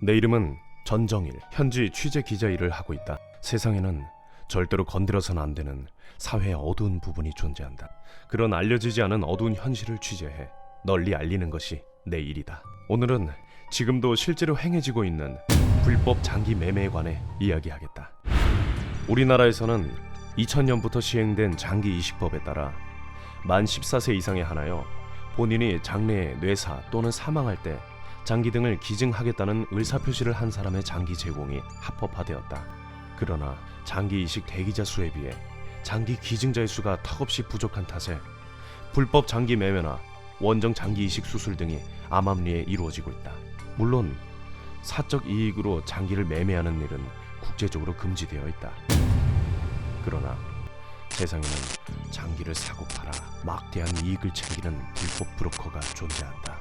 내 이름은 전정일. 현지 취재 기자 일을 하고 있다. 세상에는 절대로 건드려서는 안 되는 사회의 어두운 부분이 존재한다. 그런 알려지지 않은 어두운 현실을 취재해 널리 알리는 것이 내 일이다. 오늘은 지금도 실제로 행해지고 있는 불법 장기 매매에 관해 이야기하겠다. 우리나라에서는 2000년부터 시행된 장기 이식법에 따라 만 14세 이상에 한하여 본인이 장래에 뇌사 또는 사망할 때 장기 등을 기증하겠다는 의사표시를 한 사람의 장기 제공이 합법화되었다. 그러나 장기 이식 대기자 수에 비해 장기 기증자의 수가 턱없이 부족한 탓에 불법 장기 매매나 원정 장기 이식 수술 등이 암암리에 이루어지고 있다. 물론 사적 이익으로 장기를 매매하는 일은 국제적으로 금지되어 있다. 그러나 세상에는 장기를 사고 팔아 막대한 이익을 챙기는 불법 브로커가 존재한다.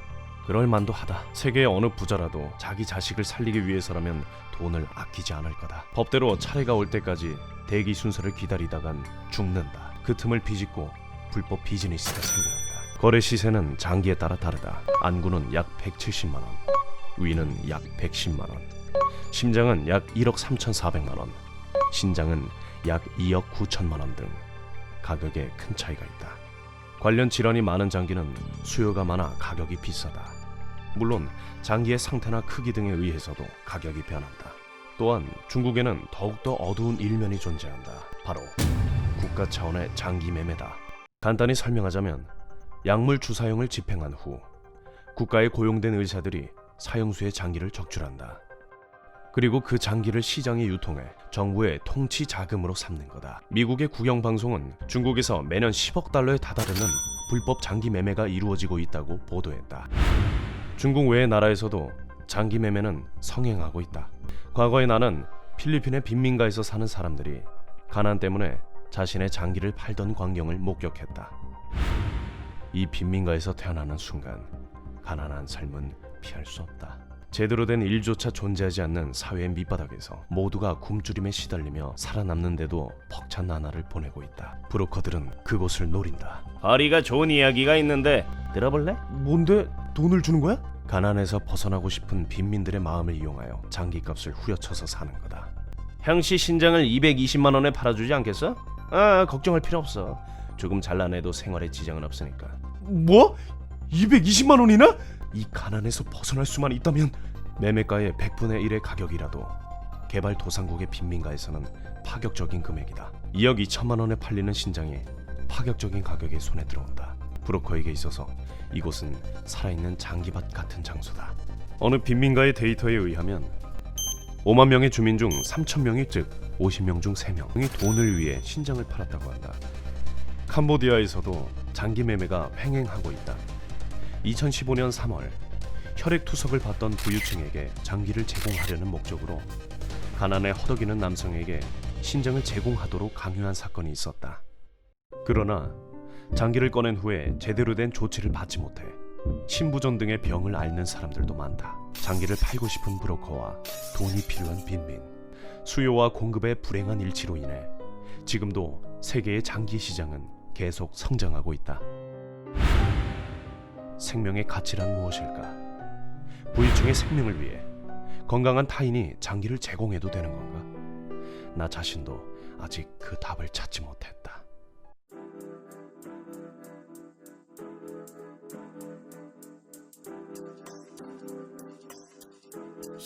그럴 만도 하다. 세계의 어느 부자라도 자기 자식을 살리기 위해서라면 돈을 아끼지 않을 거다. 법대로 차례가 올 때까지 대기 순서를 기다리다간 죽는다. 그 틈을 비집고 불법 비즈니스가 생겨난다. 거래 시세는 장기에 따라 다르다. 안구는 약 170만 원, 위는 약 110만 원, 심장은 약 1억 3,400만 원, 신장은 약 2억 9천만 원 등 가격에 큰 차이가 있다. 관련 질환이 많은 장기는 수요가 많아 가격이 비싸다. 물론 장기의 상태나 크기 등에 의해서도 가격이 변한다. 또한 중국에는 더욱더 어두운 일면이 존재한다. 바로 국가 차원의 장기 매매다. 간단히 설명하자면 약물 주사용을 집행한 후 국가에 고용된 의사들이 사형수의 장기를 적출한다. 그리고 그 장기를 시장에 유통해 정부의 통치 자금으로 삼는 거다. 미국의 국영 방송은 중국에서 매년 10억 달러에 다다르는 불법 장기 매매가 이루어지고 있다고 보도했다. 중국 외의 나라에서도 장기 매매는 성행하고 있다. 과거에 나는 필리핀의 빈민가에서 사는 사람들이 가난 때문에 자신의 장기를 팔던 광경을 목격했다. 이 빈민가에서 태어나는 순간 가난한 삶은 피할 수 없다. 제대로 된 일조차 존재하지 않는 사회의 밑바닥에서 모두가 굶주림에 시달리며 살아남는데도 벅찬 나날을 보내고 있다. 브로커들은 그곳을 노린다. 허리가 좋은 이야기가 있는데 들어볼래? 뭔데 돈을 주는 거야? 가난에서 벗어나고 싶은 빈민들의 마음을 이용하여 장기값을 후려쳐서 사는 거다. 형씨 신장을 220만 원에 팔아주지 않겠어? 아 걱정할 필요 없어. 조금 잘라내도 생활에 지장은 없으니까. 뭐? 220만 원이나? 이 가난에서 벗어날 수만 있다면 매매가의 100분의 1의 가격이라도 개발 도상국의 빈민가에서는 파격적인 금액이다. 2억 2천만 원에 팔리는 신장이 파격적인 가격에 손에 들어온다. 브로커에게 있어서 이곳은 살아있는 장기밭 같은 장소다. 어느 빈민가의 데이터에 의하면 5만 명의 주민 중 3천 명이 즉 50명 중 3명이 돈을 위해 신장을 팔았다고 한다. 캄보디아에서도 장기 매매가 횡행하고 있다. 2015년 3월 혈액 투석을 받던 부유층에게 장기를 제공하려는 목적으로 가난에 허덕이는 남성에게 신장을 제공하도록 강요한 사건이 있었다. 그러나 장기를 꺼낸 후에 제대로 된 조치를 받지 못해 신부전 등의 병을 앓는 사람들도 많다. 장기를 팔고 싶은 브로커와 돈이 필요한 빈민, 수요와 공급의 불행한 일치로 인해 지금도 세계의 장기 시장은 계속 성장하고 있다. 생명의 가치란 무엇일까? 부유층의 생명을 위해 건강한 타인이 장기를 제공해도 되는 건가? 나 자신도 아직 그 답을 찾지 못했다.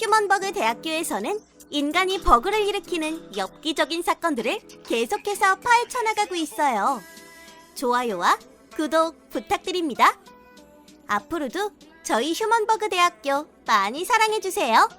휴먼버그 대학교에서는 인간이 버그를 일으키는 엽기적인 사건들을 계속해서 파헤쳐 나가고 있어요. 좋아요와 구독 부탁드립니다. 앞으로도 저희 휴먼버그 대학교 많이 사랑해 주세요.